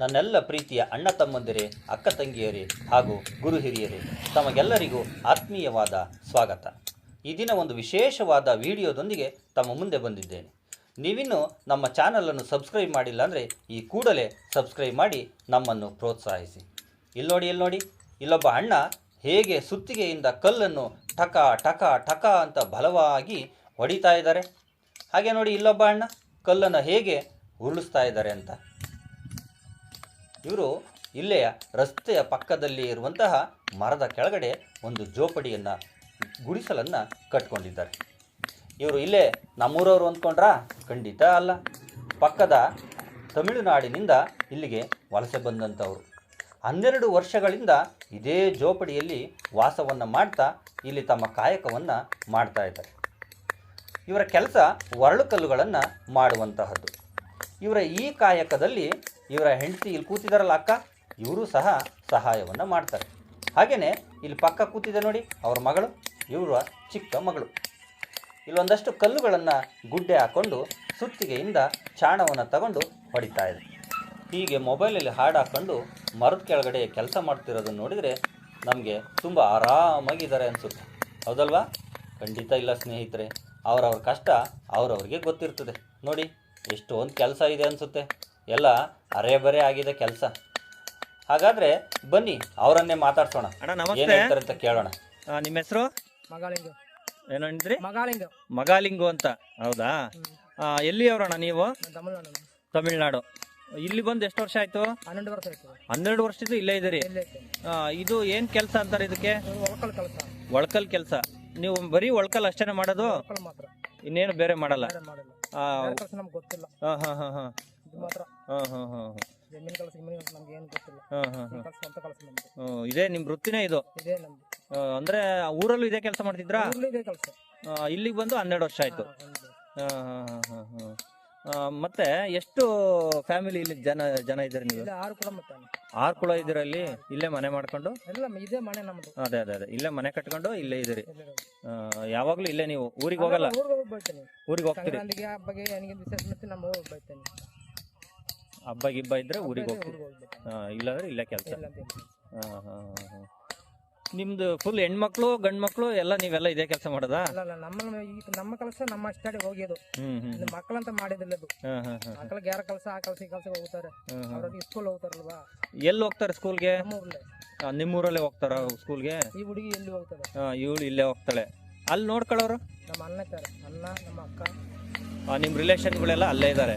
ನನ್ನೆಲ್ಲ ಪ್ರೀತಿಯ ಅಣ್ಣ ತಮ್ಮಂದಿರೇ, ಅಕ್ಕ ತಂಗಿಯರೇ ಹಾಗೂ ಗುರು ಹಿರಿಯರೇ, ತಮಗೆಲ್ಲರಿಗೂ ಆತ್ಮೀಯವಾದ ಸ್ವಾಗತ. ಈ ದಿನ ಒಂದು ವಿಶೇಷವಾದ ವಿಡಿಯೋದೊಂದಿಗೆ ತಮ್ಮ ಮುಂದೆ ಬಂದಿದ್ದೇನೆ. ನೀವಿನ್ನೂ ನಮ್ಮ ಚಾನಲನ್ನು ಸಬ್ಸ್ಕ್ರೈಬ್ ಮಾಡಿಲ್ಲ ಅಂದರೆ ಈ ಕೂಡಲೇ ಸಬ್ಸ್ಕ್ರೈಬ್ ಮಾಡಿ ನಮ್ಮನ್ನು ಪ್ರೋತ್ಸಾಹಿಸಿ. ಇಲ್ಲಿ ನೋಡಿ ಇಲ್ಲಿ ನೋಡಿ ಇಲ್ಲೊಬ್ಬ ಅಣ್ಣ ಹೇಗೆ ಸುತ್ತಿಗೆಯಿಂದ ಕಲ್ಲನ್ನು ಟಕ ಟಕ ಟಕ ಅಂತ ಬಲವಾಗಿ ಹೊಡಿತಾ ಇದ್ದಾರೆ. ಹಾಗೆ ನೋಡಿ ಇಲ್ಲೊಬ್ಬ ಅಣ್ಣ ಕಲ್ಲನ್ನು ಹೇಗೆ ಉರುಳಿಸ್ತಾ ಇದ್ದಾರೆ ಅಂತ. ಇವರು ಇಲ್ಲೇ ರಸ್ತೆಯ ಪಕ್ಕದಲ್ಲಿ ಇರುವಂತಹ ಮರದ ಕೆಳಗಡೆ ಒಂದು ಜೋಪಡಿಯನ್ನು ಗುಡಿಸಲನ್ನು ಕಟ್ಕೊಂಡಿದ್ದಾರೆ. ಇವರು ಇಲ್ಲೇ ನಮ್ಮೂರವರು ಅಂದ್ಕೊಂಡ್ರಾ? ಖಂಡಿತ ಅಲ್ಲ. ಪಕ್ಕದ ತಮಿಳುನಾಡಿನಿಂದ ಇಲ್ಲಿಗೆ ವಲಸೆ ಬಂದಂಥವರು. ಹನ್ನೆರಡು ವರ್ಷಗಳಿಂದ ಇದೇ ಜೋಪಡಿಯಲ್ಲಿ ವಾಸವನ್ನು ಮಾಡ್ತಾ ಇಲ್ಲಿ ತಮ್ಮ ಕಾಯಕವನ್ನು ಮಾಡ್ತಾ ಇದ್ದಾರೆ. ಇವರ ಕೆಲಸ ಒರಳು ಕಲ್ಲುಗಳನ್ನು ಮಾಡುವಂತಹದ್ದು. ಇವರ ಈ ಕಾಯಕದಲ್ಲಿ ಇವರ ಹೆಂಡತಿ ಇಲ್ಲಿ ಕೂತಿದಾರಲ್ಲ ಅಕ್ಕ? ಇವರು ಸಹ ಸಹಾಯವನ್ನು ಮಾಡ್ತಾರೆ. ಹಾಗೆಯೇ ಇಲ್ಲಿ ಪಕ್ಕ ಕೂತಿದೆ ನೋಡಿ ಅವ್ರ ಮಗಳು, ಇವರ ಚಿಕ್ಕ ಮಗಳು. ಇಲ್ಲೊಂದಷ್ಟು ಕಲ್ಲುಗಳನ್ನು ಗುಡ್ಡೆ ಹಾಕ್ಕೊಂಡು ಸುತ್ತಿಗೆಯಿಂದ ಚಾಣವನ್ನು ತಗೊಂಡು ಹೊಡಿತಾ ಇದೆ. ಹೀಗೆ ಮೊಬೈಲಲ್ಲಿ ಹಾಡು ಹಾಕ್ಕೊಂಡು ಮರದ ಕೆಳಗಡೆ ಕೆಲಸ ಮಾಡ್ತಿರೋದನ್ನು ನೋಡಿದರೆ ನಮಗೆ ತುಂಬ ಆರಾಮಾಗಿದ್ದಾರೆ ಅನಿಸುತ್ತೆ. ಹೌದಲ್ವಾ? ಖಂಡಿತ ಇಲ್ಲ ಸ್ನೇಹಿತರೆ. ಅವರವ್ರ ಕಷ್ಟ ಅವರವ್ರಿಗೆ ಗೊತ್ತಿರ್ತದೆ. ನೋಡಿ, ಎಷ್ಟೊಂದು ಕೆಲಸ ಇದೆ ಅನಿಸುತ್ತೆ. ಎಲ್ಲ ಅರೆ ಬರೆ ಆಗಿದೆ ಕೆಲಸ. ಹಾಗಾದ್ರೆ ಬನ್ನಿ ಅವರನ್ನೇ ಮಾತಾಡ್ಸೋಣ. ಅಣ್ಣ ಏನು ನಮಸ್ತೆ. ಹೇಳ್ತಾರೆ ಅಂತ ಕೇಳೋಣ. ಆ, ನಿಮ್ಮ ಹೆಸರು? ಮಗಾಲಿಂಗ ಏನೋ ಅಂದ್ರಿ ಮಗಾಲಿಂಗ ಮಗಾಲಿಂಗು ಅಂತ. ಹೌದಾ? ಆ, ಎಲ್ಲಿ ಅವರಣ್ಣ ನೀವು ತಮಿಳ್ನಾಡು. ತಮಿಳ್ನಾಡು. ಇಲ್ಲಿ ಬಂದು ಎಷ್ಟು ವರ್ಷ ಆಯ್ತು? ಹನ್ನೆಂಡು ವರ್ಷ ಆಯ್ತು. ಹನ್ನೆರಡು ವರ್ಷದಿಂದ ಇಲ್ಲೇ ಇದ್ದೀರಿ. ಇಲ್ಲೇ ಇದ್ದೇನೆ ಆ, ಇದು ಏನ್ ಕೆಲಸ ಅಂತಾರೆ ಇದಕ್ಕೆ? ಒಳಕಲ್ ಕೆಲಸ. ಒಳ್ಕಲ್ ಕೆಲಸ. ನೀವು ಬರೀ ಒಳ್ಕಲ್ ಅಷ್ಟೇನೆ ಮಾಡೋದು? ಒಳಕಲ್ ಮಾತ್ರ. ಇನ್ನೇನು ಬೇರೆ ಮಾಡಲ್ಲ? ಬೇರೆ ಮಾಡಿಲ್ಲ. ಆ, ಬೇರೆ ಕೆಲಸ ನಮ್ಗೆ ಗೊತ್ತಿಲ್ಲ. ಹಾ ಹಾ ಹಾ ಹಾ. ಇದು ಮಾತ್ರ. ಹಾ ಹಾ ಹಾ ಜಮೀನ್ ಕೆಲಸ ಗಿಮೀನ್ ಕೆಲಸ ನಮ್ಗೆ ಏನು ಗೊತ್ತಿಲ್ಲ. ಹಾ ಹಾ ಈ ಕೆಲಸ ಸ್ವಂತ ಕೆಲಸ ನಮ್ದು ಹ್ಮ್, ಇದೇ ನಿಮ್ ವೃತ್ತಿನೇ ಇದು? ಇದೇ ನಮ್ದು. ಆ, ಅಂದ್ರೆ ಊರಲ್ಲೂ ಇದೇ ಕೆಲಸ ಮಾಡ್ತಿದ್ರಾ? ಊರ್ಲಿ ಇದೇ ಕೆಲಸ. ಆ, ಇಲ್ಲಿಗೆ ಬಂದು ಹನ್ನೆರಡು ವರ್ಷ ಆಯ್ತು. ಹಾ, ಹಾ, ಹಾ, ಹಾ, ಹಾ. ಆ, ಮತ್ತೆ ಎಷ್ಟು ಫ್ಯಾಮಿಲಿ ಇಲ್ಲಿ ಜನ ಜನ ಇದ್ದಾರೆ ನೀವು? ಇಲ್ಲ ಆರು ಕೂಡ ಮತ್ತೆ ಆರು ಕುಳ ಇದ್ದೀರಾ ಇಲ್ಲಿ ಇಲ್ಲೇ ಮನೆ ಮಾಡ್ಕೊಂಡು? ಎಲ್ಲ ಇದೇ ಮನೆ ನಮ್ದು. ಅದೇ ಅದೇ ಅದೇ. ಇಲ್ಲೇ ಮನೆ ಕಟ್ಕೊಂಡು ಇಲ್ಲೇ ಇದ್ದೀರಿ? ಇರೋದು. ಆ, ಯಾವಾಗ್ಲೂ ಇಲ್ಲೇ ನೀವು? ಊರಿಗೆ ಹೋಗಲ್ಲ? ಊರಿಗೆ ಹೋಗಿ ಬೈತೇನೆ ಊರಿಗೆ ಹೋಗ್ತೀರಿ? ಸಂಕ್ರಾಂತಿಗೆ ಹಬ್ಬಗೆ ನನಗೆ ವಿಶೇಷ ಮತ್ತೆ ನಮ್ಮ ಹೋಗಿ ಬೈತೇನೆ. ಹಬ್ಬ ಗಿಬ್ಬ ಇದ್ರೆ ಊರಿಗೆ ಹೋಗ್ತೀವಿ. ಹಾಂ ಇಲ್ಲಾಂದ್ರೆ ಇಲ್ಲೇ ಕೆಲಸ. ಹಾಂ ಹಾಂ ಹಾಂ ನಿಮ್ದು ಫುಲ್ ಹೆಣ್ಮಕ್ಳು ಗಂಡ್ಮಕ್ಳು ಎಲ್ಲ ನೀವೆಲ್ಲ ಇದೇ ಕೆಲಸ ಮಾಡೋದಾ? ಅಲ್ಲ ನಮ್ಮ ಈಗ ನಮ್ಮ ಕೆಲಸ ನಮ್ಮ ಅಷ್ಟಾಡಿ ಹೋಗಿದ್ದು. ಹ್ಮ್ ಹ್ಮ್ ಇದು ಮಕ್ಕಳಂತ ಮಾಡಿದಿಲ್ಲ ಇದು ಹಾಂ ಹಾ, ಹಾ, ಮಕ್ಕಳಿಗೆ ಯಾರ ಕೆಲಸ ಆ ಕೆಲಸ ಈ ಕೆಲಸ ಹೋಗ್ತಾರೆ. ಹ್ಮ್, ಹ್ಮ್. ಅವ್ರಿಗೆ ಸ್ಕೂಲ್ ಹೋಗ್ತಾರಲ್ವಾ? ಎಲ್ಲಿ ಹೋಗ್ತಾರೆ ಸ್ಕೂಲ್ಗೆ ನಮ್ಮ ಊರ್ಲೆ ನಿಮ್ಮೂರಲ್ಲೇ ಹೋಗ್ತಾರ ಸ್ಕೂಲ್ಗೆ ಈ ಹುಡುಗಿ ಎಲ್ಲಿ ಹೋಗ್ತಾರೆ ಇವಳು ಇಲ್ಲೇ ಹೋಗ್ತಾಳೆ. ಅಲ್ಲಿ ನೋಡ್ಕೊಳ್ಳೋರು? ನಮ್ಮ ಅಣ್ಣ ಇದ್ದಾರೆ ಅಣ್ಣ ನಮ್ಮ ಅಕ್ಕ. ಆ, ನಿಮ್ ರಿಲೇಷನ್ಗಳೆಲ್ಲ ಅಲ್ಲೇ ಇದ್ದಾರೆ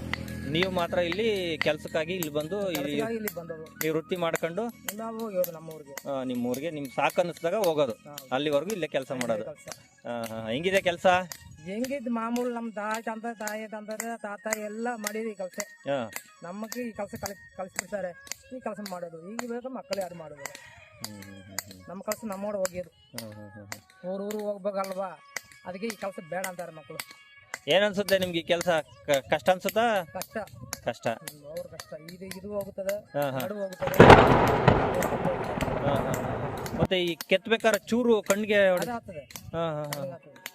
ನೀವು ಮಾತ್ರ ಇಲ್ಲಿ ಕೆಲ್ಸಕ್ಕಾಗಿ ಇಲ್ಲಿ ಬಂದು ಇಲ್ಲಿ ಬಂದವರು. ಈ ವೃತ್ತಿ ಮಾಡ್ಕೊಂಡು ನಾವು ನಮ್ಮ ಊರಿಗೆ ಆ, ನಿಮ್ಮ ಊರಿಗೆ ನಿಮ್ ಸಾಕು ಅನ್ನಿಸ್ದಾಗ ಹೋಗೋದು ಅಲ್ಲಿವರೆಗೂ ಇಲ್ಲೇ ಕೆಲಸ ಮಾಡೋದು. ಕೆಲಸ. ಆ, ಹಾ, ಹೆಂಗಿದೆ ಕೆಲಸ? ಹೆಂಗಿದ್ ಮಾಮೂಲು ನಮ್ಮ ತಾಯಿ ತಂದ ತಾಯಿ ತಂದ ತಾತ ಎಲ್ಲ ಮಾಡಿರಿ ಈ ಕೆಲಸ. ನಮಗೆ ಈ ಕೆಲಸ ಕಲಿ ಕಲಿಸ್ಬಿಡ್ತಾರೆ. ಈ ಕೆಲಸ ಮಾಡೋದು. ಈಗ ಬೇಕು ಮಕ್ಕಳು ಯಾರು ಮಾಡೋದು ನಮ್ಮ ಕೆಲಸ ನಮ್ಮೋಡ ಹೋಗ್ಯೋದು ಊರು ಊರು ಹೋಗ್ಬೇಕಲ್ವಾ? ಅದಕ್ಕೆ ಈ ಕೆಲಸ ಬೇಡ ಅಂತಾರೆ ಮಕ್ಕಳು. ಏನ್ ಅನ್ಸುತ್ತೆ ನಿಮ್ಗೆ ಈ ಕೆಲಸ ಕಷ್ಟ ಅನ್ಸುತ್ತಾ ಕಷ್ಟ ಕಷ್ಟ ಅವ್ರ ಕಷ್ಟ ಇದು ಇದು ಹೋಗುತ್ತದೆ ಹಾ, ಹಾ, ನಡು ಹೋಗುತ್ತದೆ ಹಾ, ಹಾ, ಹಾ. ಮತ್ತೆ ಈ ಕೆತ್ತಬೇಕಾದ್ರೆ ಚೂರು ಕಣ್ಣಿಗೆ ಹೊಡೆ- ಅದು ಹಾ, ಹಾ, ಹಾ.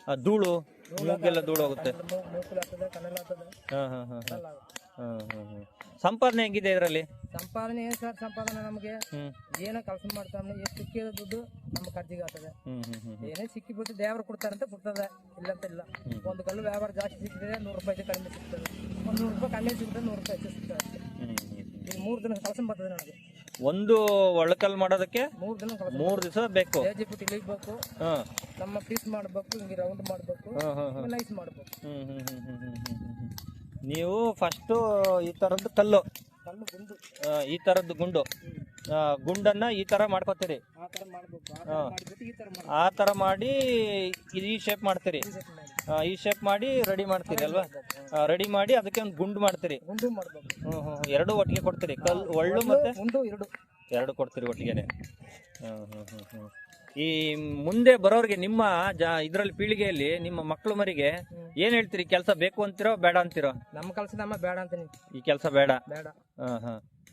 ಆ, ಧೂಳು ಮೂಗೆಲ್ಲ ಧೂಳು ಹೋಗುತ್ತೆ ಕಣ್ಣಲ್ಲಿ ಮೂ- ಆಗ್ತದೆ ಕಣ್ಣಲ್ಲಿ ಆಗ್ತದೆ ಹಾ, ಹಾ, ಹಾ, ಹಾ. ಎಲ್ಲ ಆಗುತ್ತೆ. ಸಂಪಾದನೆ ಹೆಂಗಿದೆ ಇದರಲ್ಲಿ? ಸಂಪಾದನೆ ಏನ್ ಸರ್ ಸಂಪಾದನೆ ನಮಗೆ ಹ್ಮ್. ಏನೋ ಕೆಲಸ ಮಾಡ್ತಾನೆ ಎಷ್ಟು ಸಿಕ್ಕಿದ ದುಡ್ಡು ನಮ್ಮ ಖರ್ಚಿಗೆ ಆಗ್ತದೆ. ಹ್ಮ್ ಹ್ಮ್ ಹ್ಮ್ ಹ್ಮ್. ಏನೇ ಸಿಕ್ಕಿಬಿಟ್ಟು ದೇವರು ಕೊಡ್ತಾರೆ ಅಂತ ಕೊಡ್ತದೆ ಇಲ್ಲ. ಅಂತ ಇಲ್ಲ ಒಂದು ಕಲ್ಲು ವ್ಯಾಪಾರ ಜಾಸ್ತಿ ಸಿಕ್ಕಿದ್ರೆ ನೂರು ರೂಪಾಯಿ ಕಡಿಮೆ ಸಿಗ್ತದೆ. ಒಂದು ನೂರು ರೂಪಾಯಿ ಕಡಿಮೆ ಸಿಗ್ತದೆ ನೂರು ರೂಪಾಯಿ ಹೆಚ್ಚು ಸಿಗ್ತದೆ. ಹ್ಮ್, ಹ್ಮ್, ಹ್ಮ್. ಈಗ ಮೂರು ದಿನ ಕೆಲಸ ಬರ್ತದೆ ನನಗೆ ಒಂದು ಒಳಕಲ್ ಮಾಡೋದಕ್ಕೆ ಮೂರು ದಿನ ಕೆಲಸ ಮೂರ್ ದಿವಸ ಬೇಕು. ಏಜಿ ಬಿಟ್ಟು ಇಳಿಬೇಕು ಹ. ನಮ್ಮ ಪೀಸ್ ಮಾಡಬೇಕು ಹಿಂಗೆ ರೌಂಡ್ ಮಾಡಬೇಕು. ಹ, ಹ, ಹ. ನೈಸ್ ಮಾಡಬೇಕು. ಹ್ಮ್, ಹ್ಮ್, ಹ್ಮ್, ಹ್ಮ್, ಹ್ಮ್, ಹ್ಮ್, ಹ್ಮ್. ನೀವು ಫಸ್ಟು ಈ ಥರದ್ದು ಕಲ್ಲು. ಕಲ್ಲು ಗುಂಡು ಆ, ಈ ಥರದ್ದು ಗುಂಡು. ಗುಂಡನ್ನು ಗುಂಡನ್ನ ಈ ಥರ ಮಾಡ್ಕೋತೀರಿ. ಆ ಥರ ಆ ಮಾಡಿ ಇದು ಈ ಶೇಪ್ ಮಾಡ್ತೀರಿ. ಈ ಆ, ಶೇಪ್ ಮಾಡಿ ರೆಡಿ ಮಾಡ್ತೀರಿ ಅಲ್ವಾ? ರೆಡಿ ಮಾಡಿ ಅದಕ್ಕೆ ಒಂದು ಗುಂಡು ಮಾಡ್ತೀರಿ. ಗುಂಡು ಮಾಡಬೇಕು ಹ್ಮ್ ಹ್ಮ್. ಎರಡು ಒಟ್ಟಿಗೆ ಕೊಡ್ತೀರಿ. ಕಲ್ಲು ಒಳ್ಳು ಮತ್ತೆ ಎರಡು. ಎರಡು ಕೊಡ್ತೀರಿ ಒಟ್ಟಿಗೆನೆ. ಹ್ಮ್ ಹ್ಮ್ ಹ್ಮ್ ಹ್ಮ್. ಈ ಮುಂದೆ ಬರೋರಿಗೆ ನಿಮ್ಮ ಇದ್ರಲ್ಲಿ ಪೀಳಿಗೆಯಲ್ಲಿ ನಿಮ್ಮ ಮಕ್ಕಳು ಮರಿಗೆ ಏನ್ ಹೇಳ್ತೀರಿ? ಕೆಲಸ ಬೇಕು ಅಂತೀರೋ ಬೇಡ ಅಂತೀರೋ? ನಮ್ಮ ಕೆಲಸ ನಮ್ಮ ಬೇಡ ಅಂತೀನಿ. ಈ ಕೆಲಸ ಬೇಡ? ಬೇಡ.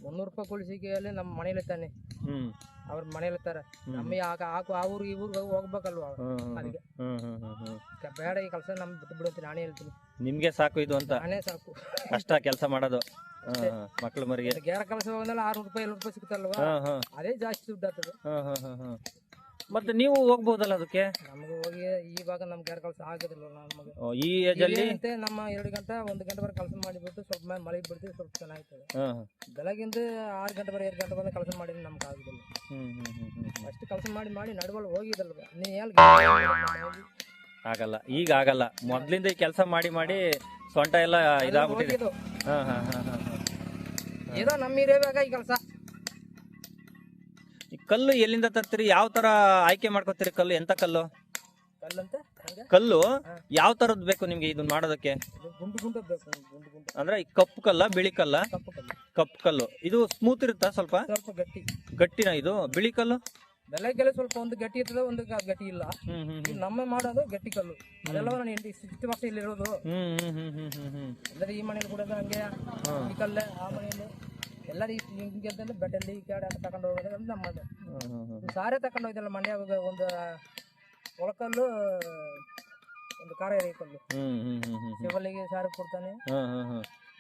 ಮುನ್ನೂರು ರೂಪಾಯಿ ಕುಳಿಸಿಕೆಯಲ್ಲಿ ನಮ್ಮ ಮನೇಲಿ ತಾನೆ ಹ್ಮ್. ಅವ್ರ ಮನೇಲಿ ತರ ನಮ್ಮ ಆಗ ಆಗ ಆ ಊರಿಗೆ ಈ ಊರಿಗೆ ಹೋಗ್ಬೇಕಲ್ವಾ ಅದಕ್ಕೆ ಬೇಡ ಈ ಕೆಲಸ ನಮ್ ಬಿಟ್ಟು ಬಿಡುತ್ತೆ ನಾನೇ ಹೇಳ್ತೀನಿ. ನಿಮ್ಗೆ ಸಾಕು ಇದು ಅಂತ? ನಾನೇ ಸಾಕು. ಕಷ್ಟ ಕೆಲಸ ಮಾಡೋದು. ಮಕ್ಳು ಮರಿಗೆ. ಗೇರ ಕೆಲಸ ಹೋಗಲ್ಲ ಆರ್ನೂರು ರೂಪಾಯಿ ಏಳ್ನೂರು ರೂಪಾಯಿ ಸಿಗುತ್ತಲ್ವಾ? ಅದೇ ಜಾಸ್ತಿ ದುಡ್ಡು ಆಗ್ತದೆ. ಮತ್ತೆ ನೀವು ಹೋಗ್ಬಹುದಲ್ಲ ಅದಕ್ಕೆ? ನಮ್ಗೆ ಹೋಗಿ ಇವಾಗ ನಮ್ ಯಾರು ಕೆಲಸ ಆಗೋದಿಲ್ಲ ನಮಗೆ. ಓ, ಈ ಏಜ್ ಅಲ್ಲಿ? ನಮ್ಮ ಎರಡು ಗಂಟೆ ಒಂದು ಬರ ಕೆಲಸ ಮಾಡಿಬಿಟ್ಟು ಸ್ವಲ್ಪ ಮೇಲೆ ಮಳೆ ಬಿಡ್ತೀವಿ ಸ್ವಲ್ಪ ಚೆನ್ನಾಗ್ತದೆ. ಹಾ ಬೆಳಗಿಂದ ಆರು ಬರ ಎರಡು ಗಂಟೆ ಬಂದ ಕೆಲಸ ಮಾಡಿ ನಮ್ಗೆ ಆಗುದಿಲ್ಲ. ಹ್ಮ್ ಹ್ಮ್ ಹ್ಮ್ ಹ್ಮ್ ಹ್ಮ್. ಅಷ್ಟು ಕೆಲಸ ಮಾಡಿ ಮಾಡಿ ನಡುವಲ್ಲಿ ಹೋಗಿದಲ್ವ ನೀ ಎಲ್ಲಿ ಆಗಲ್ಲ ಈಗ ಆಗಲ್ಲ. ಮೊದ್ಲಿಂದ ಈ ಕೆಲಸ ಮಾಡಿ ಮಾಡಿ ಸೊಂಟ ಎಲ್ಲ ಇದಾಗ್ಬಿಟ್ಟಿದೆ. ಹೋಗಿದ್ದು. ಹಾ ಹಾ ಹಾ ಹಾ ಹಾ. ಏನೋ ನಮ್ಮ ಈ ಕೆಲಸ. ಕಲ್ಲು ಎಲ್ಲಿಂದ ತರ್ತೀರಿ? ಯಾವ ತರ ಆಯ್ಕೆ ಮಾಡ್ಕೊತೀರಿ ಕಲ್ಲು? ಎಂತ ಕಲ್ಲು? ಕಲ್ಲು ಯಾವ ತರದ್ ಬೇಕು ನಿಮ್ಗೆ ಇದನ್ನ ಮಾಡೋದಕ್ಕೆ? ಅಂದ್ರೆ ಈ ಕಪ್ಪು ಕಲ್ಲ ಬಿಳಿ ಕಲ್ಲ? ಕಪ್ಪು ಕಲ್ಲು. ಇದು ಸ್ಮೂತ್ ಇರುತ್ತಾ ಸ್ವಲ್ಪ? ಸ್ವಲ್ಪ ಗಟ್ಟಿ. ಗಟ್ಟಿನ ಇದು? ಬಿಳಿ ಕಲ್ಲು? ಬೆಳಗ್ಗೆಲ್ಲ ಸ್ವಲ್ಪ ಒಂದು ಗಟ್ಟಿ ಇರ್ತದೆ ಒಂದು ಗಟ್ಟಿ ಇಲ್ಲ. ನಮ್ಮ ಮಾಡೋದು ಗಟ್ಟಿ ಕಲ್ಲು. ಅದೆಲ್ಲ ನಾನು ವರ್ಷ ಇಲ್ಲಿ ಹ್ಮ್ ಹ್ಮ್ ಹ್ಮ್ ಅಂದ್ರೆ ಈ ಮನೇಲಿ ಕೂಡ ಹಂಗೆ ಈ ಕಲ್ಲೆ ಆ ಮನೆಯಲ್ಲಿ. ಎಲ್ಲರೂ ಹಿಂಗೆ ಬೆಟ್ಟಲ್ಲಿ ಈ ಕಡೆ ತಗೊಂಡು ಹೋಗೋದು ಅದು ನಮ್ಮದು. ಸಾರೇ ತಗೊಂಡು ಹೋಯ್ತಲ್ಲ ಮಂಡ್ಯ ಒಂದು ಒಳಕಲ್ಲು ಒಂದು ಕಾರ ಎರಿಕಲ್ಲು ಹ್ಮ್ ಹ್ಮ್ ಹ್ಮ್ ಹ್ಮ್ ಶಿವಲ್ಲಿಗೆ ಸಾರು ಕೊಡ್ತಾನೆ.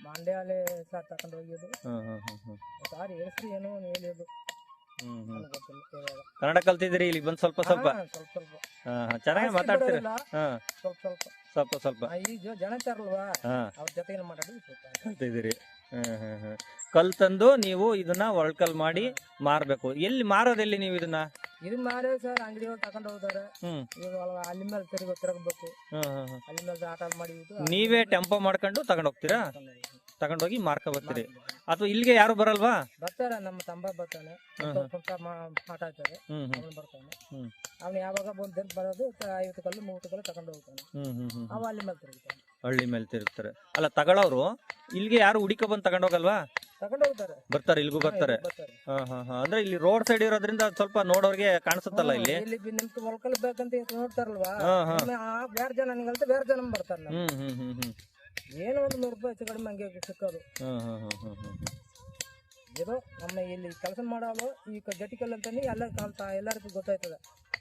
ಮಂಡ್ಯಲ್ಲಿ ಸಾರು ತಗೊಂಡು ಹೋಗಿದ್ದು. ಸಾರು ಹೆಸರು ಏನೋ ಹೇಳಿದ್ದು. ಹ್ಮ್. ಕನ್ನಡ ಕಲ್ತಿದ್ರಿ ಇಲ್ಲಿ ಬಂದ್ ಸ್ವಲ್ಪ ಸ್ವಲ್ಪ. ಚೆನ್ನಾಗಿ ಮಾತಾಡ್ತೀರಿ. ಹಾ. ಸ್ವಲ್ಪ ಸ್ವಲ್ಪ. ಸ್ವಲ್ಪ ಸ್ವಲ್ಪ. ಈ ಜನ ತರಲ್ವಾ ಅವ್ರ ಜೊತೆ ಮಾತಾಡೋದು ಸ್ವಲ್ಪ ಕಲ್ತಿದ್ದೀರಿ. ಹ್ಮ್ ಹ್ಮ್ ಹ್ಮ್. ಕಲ್ ತಂದು ನೀವು ಇದನ್ನ ಒಳ್ಕಲ್ ಮಾಡಿ ಮಾರ್ಬೇಕು. ಎಲ್ಲಿ ಮಾರೋದೆಲ್ಲಿ ನೀವು ಇದನ್ನ? ಇದು ಮಾರಿ ಸರ್ ಅಂಗಡಿ ಒಳಗೆ ತಗೊಂಡು ಹೋಗ್ತಾರೆ. ಹ್ಮ್. ಈಗ ಒಳಗೆ ಅಲ್ಲಿ ಮೇಲೆ ತಿರುಗ ತಿರುಗಬೇಕು. ಹ್ಮ್ ಹ್ಮ್ ಹ್ಮ್. ಅಲ್ಲಿ ಮೇಲೆ ಆಟ ಮಾಡಿಬಿಟ್ಟು ನೀವೇ ಟೆಂಪೋ ಮಾಡ್ಕೊಂಡು ತಗೊಂಡ್ ಹೋಗ್ತೀರಾ? ತಗೊಂಡೋಗಿ ಮಾರ್ಕ ಬರ್ತೀರಿ. ಅಥವಾ ಇಲ್ಲಿಗೆ ಯಾರು ಬರಲ್ವಾ? ಬರ್ತಾರೆ ನಮ್ಮ ತಂಬ ಬರ್ತಾನೆ. ಹ್ಮ್ ಹ್ಮ್. ಸ್ವಲ್ಪ ಮಾ- ಮಾತಾಡ್ತಾರೆ ಹ್ಮ್ ಹ್ಮ್. ಅವನು ಬರ್ತಾನೆ. ಹ್ಮ್. ಅವ್ನು ಯಾವಾಗ ಬಂದು ಬರೋದು ತ- ಐವತ್ತು ಕಲ್ಲು ಮೂವತ್ತು ಕಲ್ಲು ತಗೊಂಡು ಹೋಗ್ತಾನೆ. ಹ್ಮ್ ಹ್ಮ್ ಹ್ಮ್. ಅವ ಅಲ್ಲಿ ಮೇಲೆ ತಿರುಗ್ತಾನೆ. ಹಳ್ಳಿ ಮೇಲೆ ತಿರುಗ್ತಾರೆ. ಅಲ್ಲ ತಗೊಳ್ಳೋರು ಇಲ್ಲಿಗೆ ಯಾರು ಹುಡಿಕ ಬಂದು ತಗೊಂಡೋಗಲ್ವಾ? ಬರ್ತಾರೆ ಇಲ್ಲಿಗೂ ಬರ್ತಾರೆ. ಹಾ, ಹಾ ಹಾ. ಅಂದ್ರೆ ಇಲ್ಲಿ ರೋಡ್ ಸೈಡ್ ಇರೋದ್ರಿಂದ ಸ್ವಲ್ಪ ನೋಡೋರ್ಗೆ ಕಾಣಿಸುತ್ತಲ್ಲ ಇಲ್ಲಿ. ಹ್ಮ್ ಹ್ಮ್ ಹ್ಮ್ ಹ್ಮ್ ಏನೋ ಒಂದು ನೂರು ರೂಪಾಯಿ ಹೆಚ್ಚು ಕಡಿಮೆ ಹಂಗೆ ಸಿಕ್ಕೋದು. ಹ್ಮ್ ಹ್ಮ್ ಹ್ಮ್ ಹ್ಮ್ ಹ್ಮ್ ಹ್ಮ್ ಇದು ನಮ್ಮ ಇಲ್ಲಿ ಕೆಲಸ ಮಾಡೋದು ಈ ಜಟಿಕಲ್ ಅಂತಂದು ಎಲ್ಲ ಕಾಣ್ತಾ ಎಲ್ಲರಿಗೂ ಗೊತ್ತಾಯ್ತದೆ.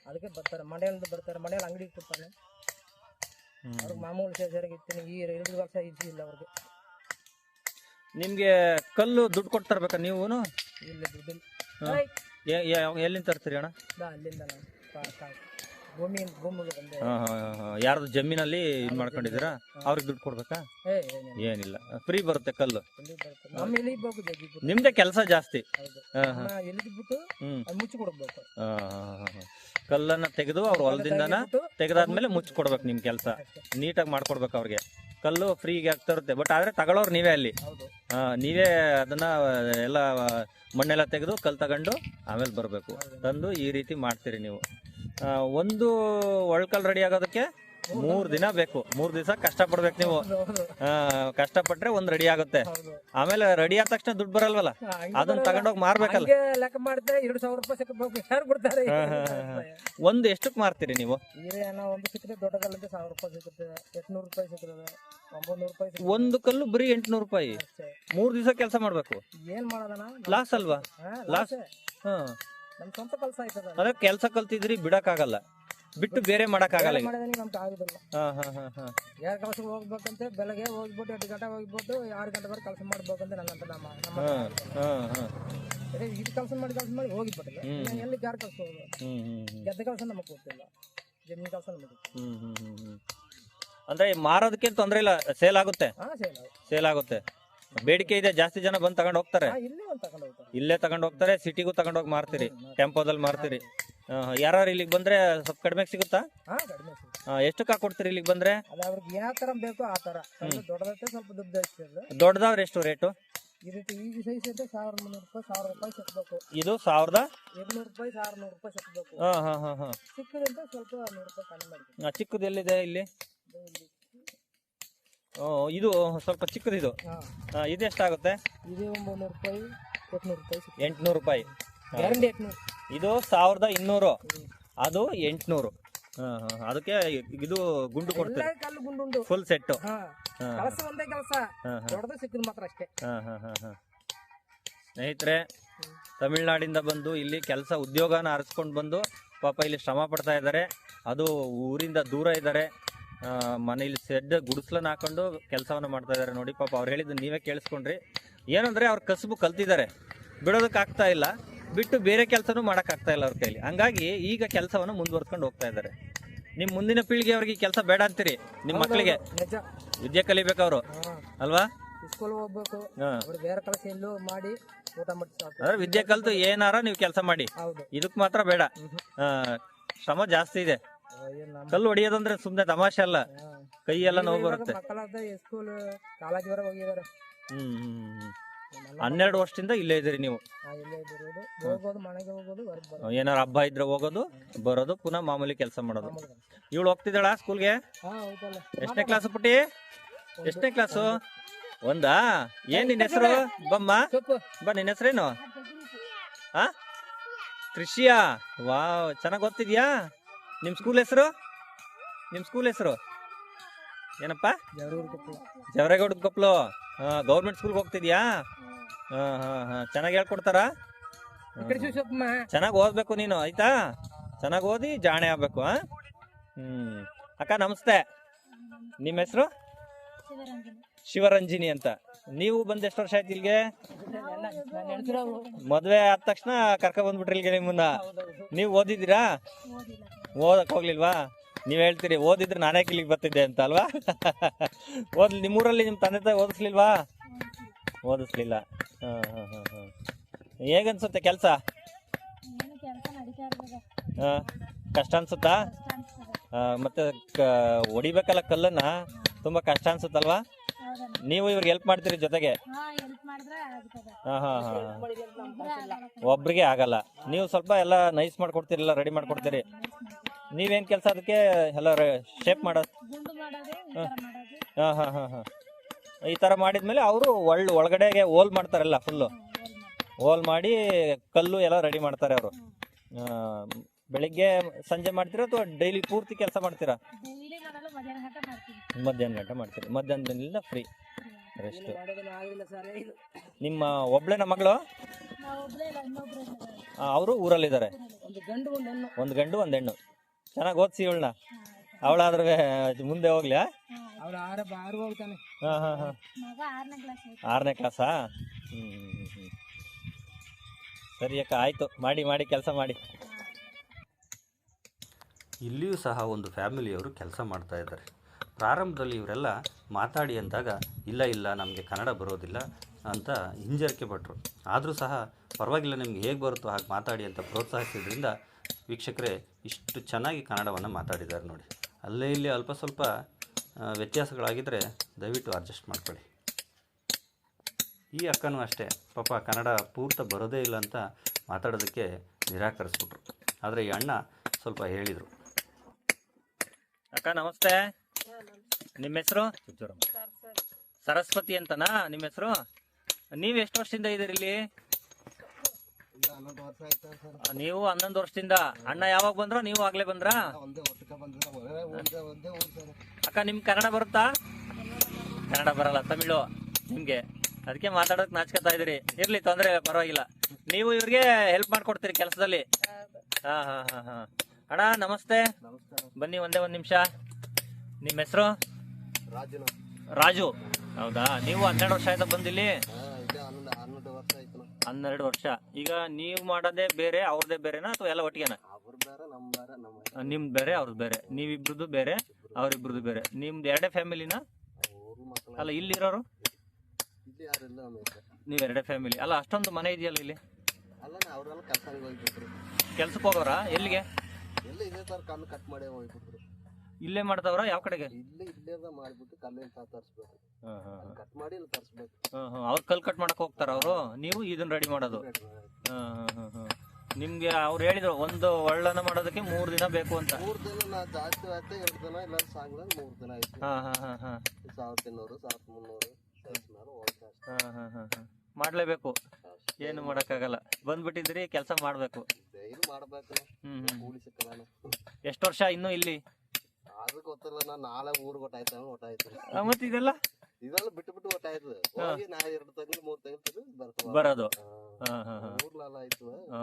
ಅದಕ್ಕೆ ಬರ್ತಾರೆ ಮನೆಯಿಂದ ಬರ್ತಾರೆ ಮನೆಯಲ್ಲಿ ಅಂಗಡಿ ಹ್ಮ್. ಅವ್ರಿಗೆ ಮಾಮೂಲು ಇರ್ತೀನಿ ಈ ಎರಡು ವರ್ಷ ಇಲ್ಲ ಅವ್ರಿಗೆ. ನಿಮ್ಗೆ ಕಲ್ಲು ದುಡ್ಡು ಕೊಟ್ಟು ತರ್ಬೇಕಾ ನೀವು ಇಲ್ಲಿ. ಎಲ್ಲಿಂದ ತರ್ತೀರಿ ಅಣ್ಣ? ಅಲ್ಲಿಂದ ಕಾ- ಭೂಮಿ ಭೂಮಿಗೆ ಬಂದೆ. ಹಾ ಹಾ ಹಾ, ಹಾ. ಯಾರ್ದು ಜಮೀನಲ್ಲಿ ಇದ್ ಮಾಡ್ಕೊಂಡಿದ್ದೀರಾ? ಅವ್ರಿಗೆ ದುಡ್ಡು ಕೊಡ್ಬೇಕಾ? ಏ ಏನಿಲ್ಲ. ಏನಿಲ್ಲ. ಫ್ರೀ ಬರುತ್ತೆ ಕಲ್ಲು. ಇಲ್ಲಿ ಬರ್ತದೆ ನಮ್ಮ ಎಲ್ಲಿ ಬೇಕು ಜಗ್ಗಿ ನಿಮ್ದೇ ಕೆಲಸ ಜಾಸ್ತಿ. ಹೌದು. ಹಾ ಹಾ. ನಮ್ಮ ಎಲ್ಲಿಗೆ ಬಿಟ್ಟು ಹ್ಮ್. ಅದು ಮುಚ್ಚಿ ಕೊಡ್ಬೇಕು. ಹಾ, ಹಾ, ಹಾ, ಹಾ. ಕಲ್ಲನ್ನ ತೆಗೆದು ಅವ್ರ ಹೊಲದಿಂದನ ತೆಗ್ದ್ಬಿಟ್ಟು ತೆಗೆದಾದ್ಮೇಲೆ ಮುಚ್ಚಿ ಕೊಡ್ಬೇಕು ನಿಮ್ ಕೆಲಸ. ನೀಟಾಗಿ ಮಾಡ್ಕೊಡ್ಬೇಕು ಅವ್ರಿಗೆ. ಕಲ್ಲು ಫ್ರೀಗೆ ಆಗ್ತಾ ಇರುತ್ತೆ. ಬಟ್ ಆದ್ರೆ ತಗೊಳ್ಳೋರು ನೀವೇ ಅಲ್ಲಿ. ಹೌದು. ಆ, ನೀವೇ ಅದನ್ನ ಎಲ್ಲ ಮಣ್ಣೆಲ್ಲ ತೆಗೆದು ಕಲ್ ತಗೊಂಡು ಆಮೇಲೆ ಬರಬೇಕು. ತಂದು ಈ ರೀತಿ ಮಾಡ್ತೀರಿ ನೀವು. ಒಂದು ಒಳ್ಕಲ್ ರೆಡಿ ಆಗೋದಕ್ಕೆ ಮೂರ್ ದಿನ ಬೇಕು. ಮೂರ್ ದಿವಸ ಕಷ್ಟ ಪಡ್ಬೇಕು ನೀವು. ಕಷ್ಟ ಪಟ್ರೆ ಒಂದ್ ರೆಡಿ ಆಗುತ್ತೆ. ಆಮೇಲೆ ರೆಡಿ ಆದ ತಕ್ಷಣ ದುಡ್ಡು ಬರಲ್ವಲ್ಲ? ಅದನ್ನ. ತಗೊಂಡೋಗಿ ಮಾರ್ಬೇಕಲ್ಲ. ಒಂದು ಎಷ್ಟಕ್ಕೆ ಮಾರ್ತೀರಿ ನೀವು? ಒಂದು ಕಲ್ಲು ಬರೀ ಎಂಟುನೂರು ರೂಪಾಯಿ. ಮೂರ್ ದಿವಸ ಕೆಲಸ ಮಾಡ್ಬೇಕು? ಲಾಸ್ ಅಲ್ವಾ? ಲಾಸ್ ಹಾ. ನಮ್ ಸ್ವಂತ ಕೆಲಸ ಆಯ್ತದ ಅದೇ. ಕೆಲಸ ಕಲ್ತಿದ್ರಿ ಬಿಡಕ್ಕಾಗಲ್ಲ. ಬಿಟ್ಟು ಬೇರೆ ಮಾಡಕ್ಕಾಗಲ್ಲ ಈಗ. ಮಾಡಿದ್ರೆ ನಮ್ಗೆ ಆಗುದಿಲ್ಲ. ಹಾ ಹಾ ಹಾ ಹಾ. ಯಾರ ಕೆಲಸಕ್ಕೆ ಹೋಗ್ಬೇಕಂತ ಬೆಳಗ್ಗೆ ಹೋಗ್ಬಿಟ್ಟು ಎಂಟು ಗಂಟೆ ಹೋಗ್ಬಿಟ್ಟು ಆರು ಗಂಟೆವರೆಗೆ ಕೆಲಸ ಮಾಡ್ಬೇಕಂತ ನನ್ನಂತ ನಮ್ಮ ನಮ್ಮ ಹಾ ಹಾ ಹಾ. ಅದೇ ಇದು ಕೆಲಸ ಮಾಡಿ ಕೆಲಸ ಮಾಡಿ ಹೋಗಿಬಿಟ್ಟಿಲ್ಲ ಹ್ಮ್. ಎಲ್ಲಿ ಯಾರು ಕೆಲಸ ಹೋಗೋದು? ಹ್ಮ್ ಹ್ಮ್ ಹ್ಮ್. ಗೆದ್ದ ಕೆಲಸ ನಮಗೆ ಗೊತ್ತಿಲ್ಲ. ಜಮೀನ್ ಕೆಲಸ ನಮಗೆ ಹ್ಮ್ ಹ್ಮ್ ಹ್ಮ್ ಹ್ಮ್. ಅಂದ್ರೆ ಮಾರೋದಕ್ಕೆ ತೊಂದ್ರೆ ಇಲ್ಲ ಸೇಲ್ ಆಗುತ್ತೆ? ಹಾ ಸರಿ ಸೇಲ್ ಆಗುತ್ತೆ. ಬೇಡಿಕೆ ಇದೆ ಜಾಸ್ತಿ ಜನ ಬಂದು ತಗೊಂಡ್ ಹೋಗ್ತಾರೆ. ಹಾ ಇಲ್ಲೇ ಒಂದು ತಗೊಂಡು ಹೋಗ್ತಾರೆ. ಇಲ್ಲೇ ತಗೊಂಡ್ ಹೋಗ್ತಾರೆ ಸಿಟಿಗೂ ತಗೊಂಡೋಗಿ ಮಾರ್ತೀರಿ ಟೆಂಪೋದಲ್ಲಿ ಮಾರ್ತೀರಿ. ಯಾರು ಇಲ್ಲಿಗೆ ಬಂದ್ರೆ ಸ್ವಲ್ಪ ಕಡಿಮೆ ಸಿಗುತ್ತಾ? ಹಾ ಕಡಿಮೆ ಸಿಗುತ್ತೆ. ಆ, ಎಷ್ಟಕ್ಕೆ ಹಾಕೊಡ್ತೀರಿ ಇಲ್ಲಿಗೆ ಬಂದ್ರೆ? ಅದು ಅವ್ರಿಗೆ ಯಾವ ತರ ಬೇಕೋ ಆ ತರ. ಸ್ವಲ್ಪ ದೊಡ್ಡದೈತೆ ಸ್ವಲ್ಪ ದುಡ್ಡು ಹೆಚ್ಚಿದೆ ದೊಡ್ಡದವ್ರ ಎಷ್ಟು ರೇಟು? ಈ ರೀತಿ ಈಗ ಸೈಜ್ ಐತೆ ಸಾವಿರದ ಮುನ್ನೂರು ರೂಪಾಯಿ ಸಾವಿರ ರೂಪಾಯಿ ಇದು ಸಾವಿರದ? ಎರಡ್ನೂರು ರೂಪಾಯಿ ಸಾವಿರ ನೂರು ರೂಪಾಯಿ ಸಿಕ್ಬೇಕು. ಹಾ ಹಾ ಹಾ ಹಾ. ಸಿಕ್ಕಿದಂತೆ ಸ್ವಲ್ಪ ನೂರು ರೂಪಾಯಿ ಕಡಿಮೆ ಮಾಡ್ತೀವಿ. ಚಿಕ್ಕದು ಎಲ್ಲಿದೆ ಇಲ್ಲಿ ಇದು ಸ್ವಲ್ಪ ಚಿಕ್ಕದಿದು. ಇದು ಇದು ಎಷ್ಟಾಗುತ್ತೆ? ಎಂಟುನೂರು ಒಂಬೈನೂರು ರೂಪಾಯಿ ಎಂಟ್ನೂರು ರೂಪಾಯಿ ಸಿಕ್ಕಿದೆ ಎಂಟ್ನೂರು ರೂಪಾಯಿ. ಗ್ಯಾರಂಟಿ ಎಂಟ್ನೂರು. ಇದು ಸಾವಿರದ ಇನ್ನೂರು. ಅದು ಎಂಟ್ನೂರು. ಅದಕ್ಕೆ ಇದು ಗುಂಡು ಕೊಡ್ತೀರಿ. ಫುಲ್ ಸೆಟ್ ಕೆಲಸ ಒಂದೇ ಕೆಲಸ. ದೊಡ್ಡದು ಸಿಕ್ಕಿದ್ ಮಾತ್ರ ಅಷ್ಟೇ. ಸ್ನೇಹಿತರೆ ತಮಿಳ್ನಾಡಿಂದ ಬಂದು ಇಲ್ಲಿ ಕೆಲಸ ಉದ್ಯೋಗನ ಆರಿಸ್ಕೊಂಡು ಬಂದು ಪಾಪ ಇಲ್ಲಿ ಶ್ರಮ ಪಡ್ತಾ ಇದ್ದಾರೆ. ಅದು ಊರಿಂದ ದೂರ ಇದ್ದಾರೆ. ಮನೇಲಿ ಸೆಡ್ ಗುಡಿಸ್ಲನ್ನ ಹಾಕೊಂಡು ಕೆಲಸವನ್ನು ಮಾಡ್ತಾ ಇದ್ದಾರೆ ನೋಡಿ ಪಾಪ ಅವ್ರು ಹೇಳಿದ್ದು ನೀವೇ ಕೇಳಿಸ್ಕೊಂಡ್ರಿ. ಏನಂದರೆ ಅವ್ರ ಕಸುಬು ಕಲ್ತಿದ್ದಾರೆ. ಬಿಡೋದಕ್ಕೆ ಆಗ್ತಾ ಇಲ್ಲ. ಬಿಟ್ಟು ಬೇರೆ ಕೆಲಸನೂ ಮಾಡೋಕ್ಕಾಗ್ತಾ ಇಲ್ಲ ಅವ್ರ ಕೈಲಿ. ಹಂಗಾಗಿ ಈಗ ಕೆಲಸವನ್ನು ಮುಂದುವರ್ಸ್ಕೊಂಡು ಹೋಗ್ತಾ ಇದ್ದಾರೆ. ನಿಮ್ಮ ಮುಂದಿನ ಪೀಳಿಗೆ ಅವ್ರಿಗೆ ಕೆಲಸ ಬೇಡ ಅಂತೀರಿ ನಿಮ್ಮ ಮಕ್ಕಳಿಗೆ ವಿದ್ಯೆ ಕಲಿಬೇಕು ಅವರು. ಅಲ್ವಾ? ಸ್ಕೂಲ್ ಹೋಗ್ಬೇಕು. ಹಾ. ಬೇರೆ ಕೆಲಸ ಎಲ್ಲೂ ಮಾಡಿ ಊಟ ವಿದ್ಯೆ ಕಲಿತು ಏನಾರ ನೀವು ಕೆಲಸ ಮಾಡಿ. ಇದಕ್ ಮಾತ್ರ ಬೇಡ. ಶ್ರಮ ಜಾಸ್ತಿ ಇದೆ. ಕಲ್ಲು ಹೊಡಿಯೋದಂದ್ರೆ ಸುಮ್ನೆ ತಮಾಷೆ ಅಲ್ಲ. ಕೈ ಎಲ್ಲ ನೋವು ಬರುತ್ತೆ ಸ್ಕೂಲ್ ಕಾಲೇಜ್ ವರೆಗೆ ಹೋಗಿದಾರೆ ಹ್ಮ್ ಹ್ಮ್, ಹ್ಮ್. ಹನ್ನೆರಡು ವರ್ಷದಿಂದ ಇಲ್ಲೇ ಇದ್ದೀರಿ ನೀವು. ಏನಾರ ಹಬ್ಬ ಇದ್ರೆ ಹೋಗೋದು ಬರೋದು ಪುನಃ ಮಾಮೂಲಿ ಕೆಲಸ ಮಾಡೋದು. ಇವಳು ಹೋಗ್ತಿದ್ದಾಳ ಸ್ಕೂಲ್ಗೆ ಎಷ್ಟನೇ ಕ್ಲಾಸ್ ಪುಟ್ಟಿ? ಎಷ್ಟನೇ ಕ್ಲಾಸು ಒಂದಾ. ಏನ್ ನಿನ್ನ ಹೆಸರು? ಬಮ್ಮ? ಬ ನಿನ್ನ ಹೆಸರೇನು? ಹಾ? ಕೃಷಿಯಾ ವಾವ್ ಚೆನ್ನಾಗಿ ಓದ್ತಿದ್ಯಾ? ನಿಮ್ ಸ್ಕೂಲ್ ಹೆಸರು? ನಿಮ್ಮ ಸ್ಕೂಲ್ ಹೆಸರು? ಏನಪ್ಪ? ಜವರೇಗೌಡ ಕೊಪ್ಪಲು ಗೌರ್ಮೆಂಟ್ ಸ್ಕೂಲ್ಗೆ ಹೋಗ್ತಿದ್ಯಾ? ಹಾಂ ಹಾಂ ಹಾಂ. ಚೆನ್ನಾಗಿ ಹೇಳ್ಕೊಡ್ತಾರಾ? ಚೆನ್ನಾಗಿ ಓದ್ಬೇಕು ನೀನು ಆಯ್ತಾ? ಚೆನ್ನಾಗಿ ಓದಿ ಜಾಣೆ ಆಗ್ಬೇಕು ಹಾಂ ಹ್ಞೂ ಅಕ್ಕ ನಮಸ್ತೆ. ನಿಮ್ಮ ಹೆಸರು? ಶಿವರಂಜಿನಿ ಅಂತ. ನೀವು ಬಂದ್ ಎಷ್ಟು ವರ್ಷ ಆಯ್ತು ಇಲ್ಲಿಗೆ? ಮದುವೆ ಆದ ತಕ್ಷಣ ಕರ್ಕ ಬಂದ್ಬಿಟ್ರಿ ಇಲ್ಲಿಗೆ ನಿಮ್ಮನ್ನ. ನೀವು ಓದಿದ್ದೀರಾ? ಓದಕ್ ಹೋಗ್ಲಿಲ್ವಾ? ನೀವು ಹೇಳ್ತೀರಿ, ಓದಿದ್ರೆ ನಾನೇ ಇಲ್ಲಿಗೆ ಬರ್ತಿದ್ದೆ ಅಂತ ಅಲ್ವಾ? ಓದ್ಲಿ, ನಿಮ್ಮೂರಲ್ಲಿ ನಿಮ್ಮ ತಂದೆ ತಾಯಿ ಓದಿಸ್ಲಿಲ್ವಾ? ಓದಿಸ್ಲಿಲ್ಲ. ಹಾಂ ಹಾಂ ಹಾಂ ಹಾಂ. ಹೇಗನ್ಸುತ್ತೆ ಕೆಲಸ? ಹಾಂ, ಕಷ್ಟ ಅನ್ಸುತ್ತಾ? ಮತ್ತೆ ಹೊಡಿಬೇಕಲ್ಲ ಕಲ್ಲನ್ನ? ತುಂಬಾ ಕಷ್ಟ ಅನ್ಸುತ್ತಲ್ವಾ? ನೀವು ಇವ್ರಿಗೆ ಹೆಲ್ಪ್ ಮಾಡ್ತೀರಿ ಜೊತೆಗೆ? ಹಾ ಹಾ ಹಾ. ಒಬ್ರಿಗೆ ಆಗಲ್ಲ. ನೀವು ಸ್ವಲ್ಪ ಎಲ್ಲ ನೈಸ್ ಮಾಡ್ಕೊಡ್ತೀರಲ್ಲ ರೆಡಿ ಮಾಡ್ಕೊಡ್ತೀರಿ. ನೀವೇನ್ ಕೆಲಸ ಅದಕ್ಕೆ ಎಲ್ಲ ಶೇಪ್ ಮಾಡೋದು? ಹಾ. ಹಾ ಹಾ ಹಾ ಈ ತರ ಮಾಡಿದ್ಮೇಲೆ ಅವರು ಒಳ್ಳೆ ಒಳಗಡೆಗೆ ಹೋಲ್ ಮಾಡ್ತಾರಲ್ಲ ಫುಲ್ಲು ಹೋಲ್ ಮಾಡಿ ಕಲ್ಲು ಎಲ್ಲ ರೆಡಿ ಮಾಡ್ತಾರೆ ಅವರು. ಬೆಳಿಗ್ಗೆ ಸಂಜೆ ಮಾಡ್ತೀರಾ ಅಥವಾ ಡೈಲಿ ಪೂರ್ತಿ ಕೆಲಸ ಮಾಡ್ತೀರಾ? ಮಧ್ಯಾಹ್ನ ಗಂಟೆ ಮಾಡ್ತೀರಿ? ಮಧ್ಯಾಹ್ನದಿಂದ ಫ್ರೀ ರೆಸ್ಟ್ ನಿಮ್ಮ ಒಬ್ಳೆನ ಮಗಳು? ಅವರು ಊರಲ್ಲಿದ್ದಾರೆ. ಒಂದು ಗಂಡು ಒಂದು ಹೆಣ್ಣು. ಒಂದು ಗಂಡು ಒಂದು ಹೆಣ್ಣು. ಚೆನ್ನಾಗಿ ಓದಿಸಿ ಇವಳನ್ನ. ಅವಳಾದ್ರೆ ಮುಂದೆ ಹೋಗ್ಲಿ? ಅವ್ರ ಆರ ಬಾರು ಹೋಗ್ತಾನೆ. ಹಾ ಹಾ ಹಾ. ಆರನೇ ಕ್ಲಾಸಾ ಹ್ಞೂ ಸರಿ ಅಕ್ಕ ಆಯಿತು. ಮಾಡಿ ಮಾಡಿ ಕೆಲಸ ಮಾಡಿ. ಇಲ್ಲಿಯೂ ಸಹ ಒಂದು ಫ್ಯಾಮಿಲಿಯವರು ಕೆಲಸ ಮಾಡ್ತಾ ಇದ್ದಾರೆ. ಪ್ರಾರಂಭದಲ್ಲಿ ಇವರೆಲ್ಲ ಮಾತಾಡಿ ಅಂದಾಗ ಇಲ್ಲ ಇಲ್ಲ ನಮಗೆ ಕನ್ನಡ ಬರೋದಿಲ್ಲ ಅಂತ ಹಿಂಜರಿಕೆ ಪಟ್ಟರು ಆದರೂ ಸಹ ಪರವಾಗಿಲ್ಲ ನಿಮ್ಗೆ ಹೇಗೆ ಬರುತ್ತೋ ಹಾಗೆ ಮಾತಾಡಿ ಅಂತ ಪ್ರೋತ್ಸಾಹಿಸಿದ್ರಿಂದ ವೀಕ್ಷಕರೇ ಇಷ್ಟು ಚೆನ್ನಾಗಿ ಕನ್ನಡವನ್ನು ಮಾತಾಡಿದ್ದಾರೆ ನೋಡಿ. ಅಲ್ಲೇ ಇಲ್ಲಿ ಅಲ್ಪ ಸ್ವಲ್ಪ ವ್ಯತ್ಯಾಸಗಳಾಗಿದ್ದರೆ ದಯವಿಟ್ಟು ಅಡ್ಜಸ್ಟ್ ಮಾಡ್ಕೊಳ್ಳಿ. ಈ ಅಕ್ಕನೂ ಅಷ್ಟೇ ಪಾಪ ಕನ್ನಡ ಪೂರ್ತ ಬರೋದೇ ಇಲ್ಲ ಅಂತ ಮಾತಾಡೋದಕ್ಕೆ ನಿರಾಕರಿಸ್ಬಿಟ್ರು. ಆದರೆ ಈ ಅಣ್ಣ ಸ್ವಲ್ಪ ಹೇಳಿದರು. ಅಕ್ಕ ನಮಸ್ತೆ. ನಿಮ್ಮ ಹೆಸರು? ಸರಸ್ವತಿ ಅಂತನಾ? ನಿಮ್ಮ ಹೆಸರು? ನೀವು ಎಷ್ಟು ವರ್ಷದಿಂದ ಇದ್ದೀರಿ ಇಲ್ಲಿ? ನೀವು ಹನ್ನೊಂದು ವರ್ಷದಿಂದ ಅಣ್ಣ ಯಾವಾಗ ಬಂದ್ರ ನೀವು ಆಗ್ಲೇ ಬಂದ್ರಾ? ಅಕ್ಕ ನಿಮ್ ಕನ್ನಡ ಬರುತ್ತಾ? ಕನ್ನಡ ಬರಲ್ಲ ತಮಿಳು ನಿಮ್ಗೆ. ಅದಕ್ಕೆ ಮಾತಾಡೋಕ್ ನಾಚ್ಕೊತಾ ಇದ್ರಿ ಇರ್ಲಿ ತೊಂದ್ರೆ ಇಲ್ಲ, ಪರವಾಗಿಲ್ಲ. ನೀವು ಇವ್ರಿಗೆ ಹೆಲ್ಪ್ ಮಾಡ್ಕೊಡ್ತೀರಿ ಕೆಲಸದಲ್ಲಿ. ಹಾ ಹಾ ಹಾ ಹಾ. ಅಣ್ಣ ನಮಸ್ತೆ. ಬನ್ನಿ ಒಂದೇ ಒಂದ್ ನಿಮಿಷ. ನಿಮ್ಮ ಹೆಸರು? ರಾಜು. ರಾಜು. ಹೌದಾ? ನೀವು ಹನ್ನೆರಡು ವರ್ಷ ಆಯ್ತಾ ಬಂದಿಲ್ಲಿ ಇದೆ ಹನ್ನೊಂದು ಹನ್ನೊಂದು ವರ್ಷ ಆಯ್ತು ಹನ್ನೆರಡು ವರ್ಷ. ಈಗ ನೀವು ಮಾಡೋದೇ ಬೇರೆ ಅವ್ರದೇ ಬೇರೆನಾ ಅಥವಾ ಎಲ್ಲ ಒಟ್ಟಿಗೆನಾ? ಅವ್ರ ಬೇರೆ ನಮ್ಮ ಬೇರೆ ನಮ್ಮ ನಿಮ್ದು ಬೇರೆ ಅವ್ರದ್ದು ಬೇರೆ. ನೀವಿಬ್ರದ್ದು ಬೇರೆ ಅವ್ರಿಬ್ರದ್ದು ಬೇರೆ. ನಿಮ್ದು ಎರಡೇ ಫ್ಯಾಮಿಲಿನಾ? ಮಕ್ಕಳು ಅಲ್ಲ ಇಲ್ಲಿರೋರು? ಇಲ್ಲಿ ಯಾರಿಲ್ಲ ನಮ್ಮ ನೀವು ಎರಡೇ ಫ್ಯಾಮಿಲಿ. ಅಲ್ಲ ಅಷ್ಟೊಂದು ಮನೆ ಇದೆಯಲ್ಲ ಇಲ್ಲಿ? ಅಲ್ಲ ಅವರೆಲ್ಲ ಕೆಲಸ ಹೋಗ್ಬಿಟ್ರು. ಕೆಲ್ಸಕ್ಕೆ ಹೋಗೋರಾ? ಎಲ್ಲಿಗೆ? ಎಲ್ಲ ಇದೇ ಕಣ್ಣು ಕಟ್ ಮಾಡಿ ಹೋಗ್ಬಿಟ್ರು. ಇಲ್ಲೇ ಮಾಡ್ತಾವ್ರ ಯಾವ ಕಡೆಗೆ? ಇಲ್ಲೇ ಇಲ್ಲೇ ಮಾಡ್ಬಿಟ್ಟು ಕಲ್ಲಿನ ತರಿಸ್ಬೇಕು. ಕಟ್ ಮಾಡಿ ಇಲ್ಲಿ ತರಿಸ್ಬೇಕು. ಅವ್ರು ಕಲ್ ಕಟ್ ಮಾಡಕ್ ಹೋಗ್ತಾರ ಅವರು? ನೀವು ಇದನ್ನ ರೆಡಿ ಮಾಡೋದು. ನಿಮ್ಗೆ ಅವ್ರು ಹೇಳಿದ್ರು ಒಂದು ಒಳ್ಳನ ಮಾಡೋದಕ್ಕೆ ಮೂರ್ ದಿನ ಬೇಕು ಅಂತ. ಮೂರ್ ದಿನ ನಾ ಜಾಸ್ತಿ ಆಯ್ತು ಎರಡು ದಿನ ಇಲ್ಲ ಸಾಂಗ್ಲ ಮೂರ್ ದಿನ ಆಯ್ತು. ಹಾ ಹಾ ಹಾ ಹಾ. ಸಾವಿರದ ಇನ್ನೂರು ಸಾವಿರದ ಮುನ್ನೂರು ಮಾಡ್ಲೇಬೇಕು. ಏನು ಮಾಡಕ್ಕಾಗಲ್ಲ. ಬಂದ್ಬಿಟ್ಟಿದ್ರಿ ಕೆಲಸ ಮಾಡ್ಬೇಕು. ಮಾಡ್ಬೇಕು. ಎಷ್ಟು ವರ್ಷ ಇನ್ನು ಇಲ್ಲಿ? ಅದು ಗೊತ್ತಿಲ್ಲ ನಾ ನಾಳೆ ಊರಿಗೆ ಒಟ್ಟಾಯ್ತು ಮತ್ತೆ ಆ, ಇದೆಲ್ಲ? ಇದೆಲ್ಲ ಬಿಟ್ಟು ಬಿಟ್ಟು ಗೊತ್ತಾಯ್ತು ಹೋಗಿ ನಾ ಎರಡು ತಿಂಗಳು ಮೂರ್ ತಿಂಗಳು ಬರ್ತದೆ ಬರೋದು. ಹಾ. ಹಾ ಹಾ ಊರ್ಲೆಲ್ಲ ಆಯ್ತು ಹಾ.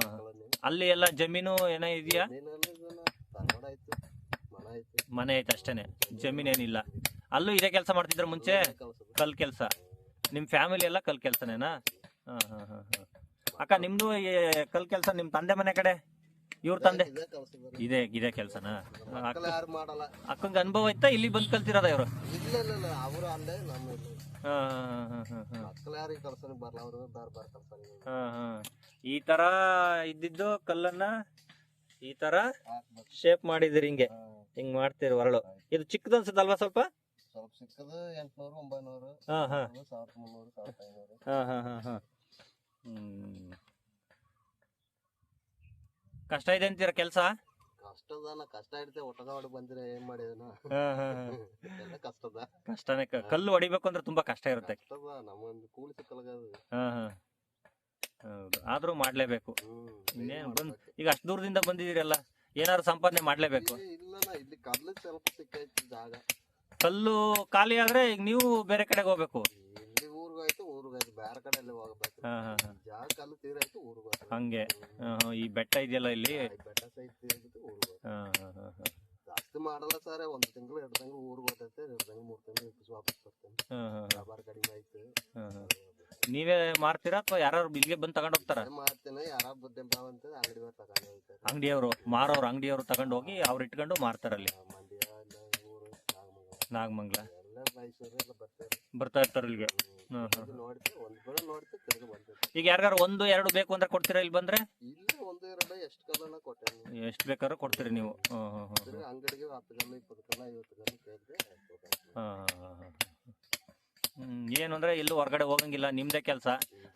ಅಲ್ಲಿ ಎಲ್ಲ ಜಮೀನು ಏನೋ ಇದೆಯಾ? ಧಾರವಾಡ ಆಯ್ತು ಮನ ಆಯ್ತು. ಮನೆ ಐತೆ ಅಷ್ಟೇನೆ. ಜಮೀನ್ ಏನಿಲ್ಲ. ಅಲ್ಲೂ ಇದೇ ಕೆಲಸ ಮಾಡ್ತಿದ್ರ ಮುಂಚೆ? ಕಲ್ ಕೆಲಸ. ನಿಮ್ ಫ್ಯಾಮಿಲಿ ಎಲ್ಲ ಕಲ್ ಕೆಲ್ಸನೇನಾ? ಹಾ ಹಾ ಹಾ ಹಾ. ಅಕ್ಕ ನಿಮ್ದು ಈ ಕಲ್ ಕೆಲ್ಸ ನಿಮ್ ತಂದೆ ಮನೆ ಕಡೆ? ಇವ್ರ ತಂದೆ. ಇದೇ ಕೆಲಸ ಇದೇ ಕೆಲ್ಸನಾ? ಮಕ್ಕಳು ಯಾರು ಮಾಡಲ್ಲ. ಅಕ್ಕಂಗೆ ಅನುಭವ ಇತ್ತ? ಇಲ್ಲಿ ಬಂದ್ ಕಲ್ತಿರೋದ ಇವರು? ಇಲ್ಲ. ಇಲ್ಲ ಇಲ್ಲ ಅವರು ಅಲ್ಲೇ ನಮ್ಮ ಮಕ್ಕಳು ಯಾರು ಈ ಕೆಲಸನಿಗೆ ಬರಲ್ಲ ಅವರು ಬಾರ್ ಬಾರ್ ಕೆಲಸನಿಗೆ ಹಾ ಹಾ. ಈ ತರ ಇದ್ದಿದ್ದು ಕಲ್ಲನ್ನ ಈ ತರ ಶೇಪ್ ಮಾಡಿದಿರಿ ಹಿಂಗೆ. ಹಿಂಗ್ ಮಾಡ್ತೀರಿ ಹೊರಳು ಇದು ಚಿಕ್ಕದು ಅನ್ಸುತ್ತಲ್ವಾ ಸ್ವಲ್ಪ? ಸ್ವಲ್ಪ ಸಿಕ್ಕದು ಎಂಟ್ನೂರು ಒಂಬೈನೂರು ಹಾ ಹಾ. ಸಾವಿರದ ಮುನ್ನೂರು ಸಾವಿರದ ಐನೂರು. ಹಾ ಹಾ ಹಾ ಹಾ. ಹ್ಮ್. ಕಷ್ಟ ಇದೆ ಅಂತೀರ ಕೆಲಸ? ಕಷ್ಟದ ಕಷ್ಟ ಇರುತ್ತೆ ಒಟ್ಟದ ಹೊಡಿ ಬಂದಿರ ಏನ್ ಮಾಡಿದನ. ಎಲ್ಲ ಕಷ್ಟದ. ಕಷ್ಟನೇ ಕ- ಕಲ್ಲು ಹೊಡಿಬೇಕು ಅಂದ್ರೆ ತುಂಬಾ ಕಷ್ಟ ಇರುತ್ತೆ. ಕಷ್ಟದ ನಮ್ಮೊಂದು ಕೂಲಿ ಸಿಕ್ಕಲ್ಗದು ಹಾ ಹಾ. ಹೌದು ಆದ್ರೂ ಮಾಡ್ಲೇಬೇಕು. ಹ್ಮ್ ಇನ್ನೇನ್ ಬಂದ್ ಈಗ ಅಷ್ಟು ದೂರದಿಂದ ಬಂದಿದ್ದೀರಲ್ಲ ಏನಾದ್ರು ಸಂಪಾದನೆ ಮಾಡ್ಲೇಬೇಕು. ಇಲ್ಲನ ಇಲ್ಲಿ ಕದ್ಲು ಸ್ವಲ್ಪ ಸಿಕ್ಕೈತಿ ಜಾಗ. ಕಲ್ಲು ಖಾಲಿ ಆದ್ರೆ ಈಗ ನೀವು ಬೇರೆ ಕಡೆಗೆ ಹೋಗ್ಬೇಕು. ಊರ್ಗಾಯ್ತು ಬೇರೆ ಕಡೆ ಎಲ್ಲ ಹೋಗ್ಬೇಕು. ಹಾ ಹಾ ಹಾ. ಜಾಗ ಕಲ್ಲು ತೀರಾಯ್ತು ಊರ್ಗಾಯ್ತು ಹಂಗೆ. ಹಾ, ಹಾ, ಈ ಬೆಟ್ಟ ಇದೆಯಲ್ಲ ಇಲ್ಲಿ? ಬೆಟ್ಟ ತೀರಿಬಿಟ್ಟು ಹಾ ಹಾ ಹಾ ಹಾ. ಜಾಸ್ತಿ ಮಾಡಲ್ಲ ಸರ್ ಒಂದ್ ತಿಂಗಳು ಎರಡು ತಿಂಗಳು ಊರಿಗೆ ಹೋಗ್ತೈತೆ ಎರಡು ತಿಂಗಳು ಮೂರ್ ತಿಂಗಳು ಇಟ್ಟು ವಾಪಸ್ ಬರ್ತೇನೆ. ಹಾ ಹಾ ವ್ಯಾಪಾರ ಕಡಿಮೆ ಆಯ್ತು. ಹಾ ಹಾ. ನೀವೇ ಮಾರ್ತೀರಾ ಅಥವಾ ಯಾರು ಇಲ್ಲಿಗೆ ಬಂದು ತಗೊಂಡ್ ಹೋಗ್ತಾರ? ಮಾಡ್ತೇನೆ ಯಾರ ಬುದ್ಧಿ ಅಂತ ಅಂಗಡಿ ತಗೊಂಡು ಹೋಗ್ತಾರೆ. ಅಂಗಡಿಯವರು ಮಾರೋರು ಅಂಗಡಿಯವರು ತಗೊಂಡು ಹೋಗಿ ಅವ್ರು ಇಟ್ಕೊಂಡು ಮಾರ್ತಾರಲ್ಲಿ ಅಲ್ಲಿ. ಮಂಡ್ಯ ಊರು ನಾಗಮಂಗಲ. ನಾಗಮಂಗ್ಲ. ಎಲ್ಲ ಮೈಸೂರು ಎಲ್ಲ ಬರ್ತಾರೆ. ಬರ್ತಾ ಇರ್ತಾರೆ ಇಲ್ಲಿಗೆ. ಹಾ, ಹಾ, ಇದು ನೋಡ್ತೆ ಒಂದ್ ಕಡೆ ನೋಡ್ತೆ ತಿರ್ಗಿ ಬಂದೈತೆ ಈಗ ಯಾರಿಗಾರು ಒಂದು ಎರಡು ಬೇಕು ಅಂದ್ರೆ ಕೊಡ್ತೀರಾ ಇಲ್ಲಿ ಬಂದ್ರೆ? ಇಲ್ಲಿ ಒಂದು ಎರಡು ಎಷ್ಟು ಎಷ್ಟು ಬೇಕಾದ್ರೂ ಕೊಡ್ತೀರಿ ನೀವು. ತಿರ್ಗಿ ಅಂಗಡಿಗೆ ಹತ್ತು ಇಪ್ಪತ್ತು ಐವತ್ತು ಕಲ್ಲು ಕೇಳಿದ್ರೆ ಹಾ ಹಾ ಹಾ ಹ್ಮ್. ಏನು ಅಂದ್ರೆ ಇಲ್ಲೂ ಹೊರಗಡೆ ಹೋಗಂಗಿಲ್ಲ ನಿಮ್ದೇ ಕೆಲಸ.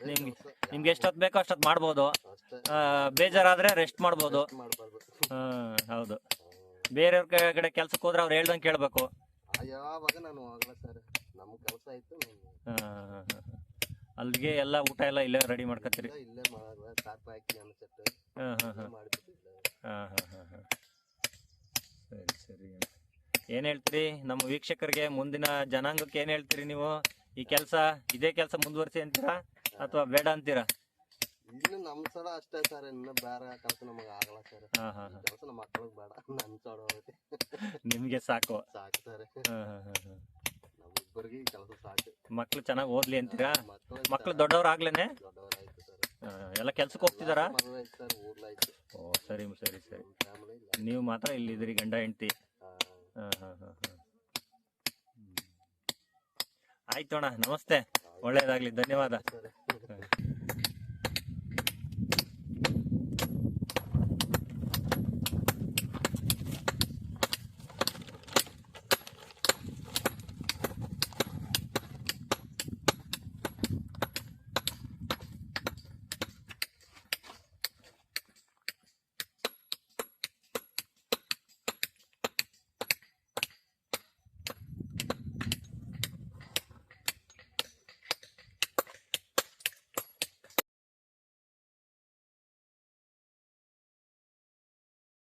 ನಿಮ್ಗೆ ನಿಮ್ಗೆ ಎಷ್ಟೊತ್ತು ಬೇಕೋ ಅಷ್ಟೊತ್ತು ಮಾಡ್ಬೋದು. ಅಷ್ಟೇ. ಆ, ಬೇಜಾರಾದ್ರೆ ರೆಸ್ಟ್ ಮಾಡ್ಬೋದು. ಮಾಡ್ಬಾರ್ದು. ಹಾ ಹೌದು. ಬೇರೆಯವ್ರ ಕಡೆ ಕೆಲ್ಸಕ್ಕೆ ಹೋದ್ರೆ ಅವ್ರು ಹೇಳ್ದಂಗೆ ಕೇಳಬೇಕು. ಯಾವಾಗ ನಾನು ಹೋಗಲ್ಲ ಸರ್. ನಮ್ಮ ಕೆಲಸ ಇತ್ತು ಅಲ್ಲಿಗೆ ಎಲ್ಲ ಊಟ ಎಲ್ಲ ಇಲ್ಲೇ ರೆಡಿ ಮಾಡ್ಕೊತೀರಿ ಇಲ್ಲೇ- ಮಾಡಲ್ಲ ಟಾಪ್ ಹಾಕಿ ನನ್ನ ಸೆಟ್ ಹಾ ಹಾ ಹಾಂ. ಹಾಂ ಇಲ್ಲೇ ಹಾ ಹಾ ಹಾ ಹಾ. ಸರಿ ಸರಿ. ಏನ್ ಹೇಳ್ತೀರಿ? ನಮ್ಮ ವೀಕ್ಷಕರಿಗೆ ಮುಂದಿನ ಜನಾಂಗಕ್ಕೆ ಏನ್ ಹೇಳ್ತೀರಿ ನೀವು? ಈ ಕೆಲಸ ಇದೇ ಕೆಲಸ ಮುಂದುವರಿಸಿ ಅಂತೀರಾ? ಅಥವಾ ಬೇಡ ಅಂತೀರಾ? ಇನ್ನು ನಮ್ಮ ಸಲ ಅಷ್ಟೇ ಸರ್ ಇನ್ನು ಬೇರೆ ಕೆಲಸ ನಮಗೆ ಆಗಲ್ಲ ಸರ್. ಹಾ ಹಾ ಹಾ. ಕೆಲಸ ನಮ್ಮ ಮಕ್ಕಳಿಗೆ ಬೇಡ ನನ್ನ ನಿಮಗೆ ನಿಮ್ಗೆ ಸಾಕು. ಸಾಕು ಸರ್. ಹಾಂ ಹಾಂ ಹಾ ಹಾ. ನಮ್ಮಿಬ್ಬರಿಗೆ ಕೆಲಸ ಸಾಕು. ಮಕ್ಳು ಚೆನ್ನಾಗಿ ಓದ್ಲಿ ಅಂತೀರಾ? ಮಕ್ಳು ದೊಡ್ಡವ್ರ ಆಗ್ಲೇನೆ ಸರ್. ಎಲ್ಲ ಕೆಲ್ಸಕ್ಕೆ ಹೋಗ್ತಿದಾರಾ? ಮದುವೆ ಸರ್ ಊರ್ಲಾಯ್ತು. ಓ ಸರಿ ಸರಿ ಸರಿ. ಫ್ಯಾಮಿಲಿ ಇಲ್ಲ. ನೀವು ಮಾತ್ರ ಇಲ್ಲಿ ಇದ್ರಿ ಗಂಡ ಹೆಂಡತಿ. ಆಯ್ತು ಅಣ್ಣ ನಮಸ್ತೆ. ಒಳ್ಳೇದಾಗ್ಲಿ ಧನ್ಯವಾದ. ಸರಿ.